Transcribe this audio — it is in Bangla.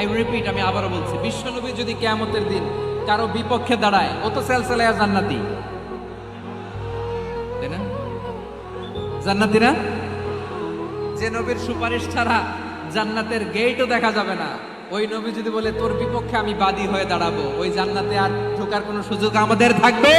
আই রিপিট আমি আবারও বলছি, বিশ্বনবী যদি কেয়ামতের দিন কারও বিপক্ষে দাঁড়ায়, ও তো সেলসেলায়া জান্নাতি। তাই না? জান্নাতি না? যে নবীর সুপারিশ ছাড়া জান্নাতের গেটও দেখা যাবে না, ওই নবী যদি বলে, তোর বিপক্ষে আমি বাদী হয়ে দাঁড়াবো, ওই জান্নাতে আর ঢোকার কোনো সুযোগ আমাদের থাকবে?